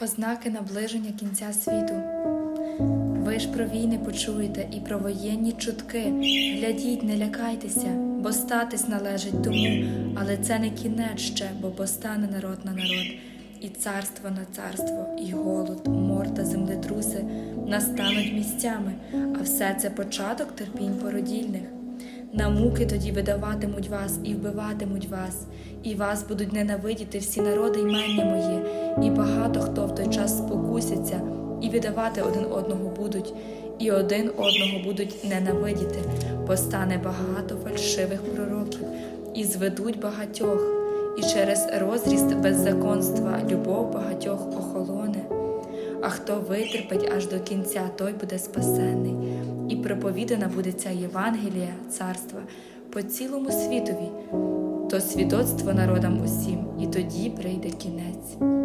Ознаки наближення кінця світу. Ви ж про війни почуєте і про воєнні чутки. Глядіть, не лякайтеся, бо статись належить тому, але це не кінець ще, бо постане народ на народ, і царство на царство, і голод, мор та землетруси настануть місцями, а все це початок терпінь породільних. На муки тоді видаватимуть вас і вбиватимуть вас, і вас будуть ненавидіти всі народи імення моє, і багато хто в той час спокусяться, і видавати один одного будуть, і один одного будуть ненавидіти. Постане багато фальшивих пророків, і зведуть багатьох, і через розріст беззаконства любов багатьох охолоне. А хто витерпить аж до кінця, той буде спасенний, і проповідана буде ця Євангелія царства по цілому світові, то свідоцтво народам усім, і тоді прийде кінець.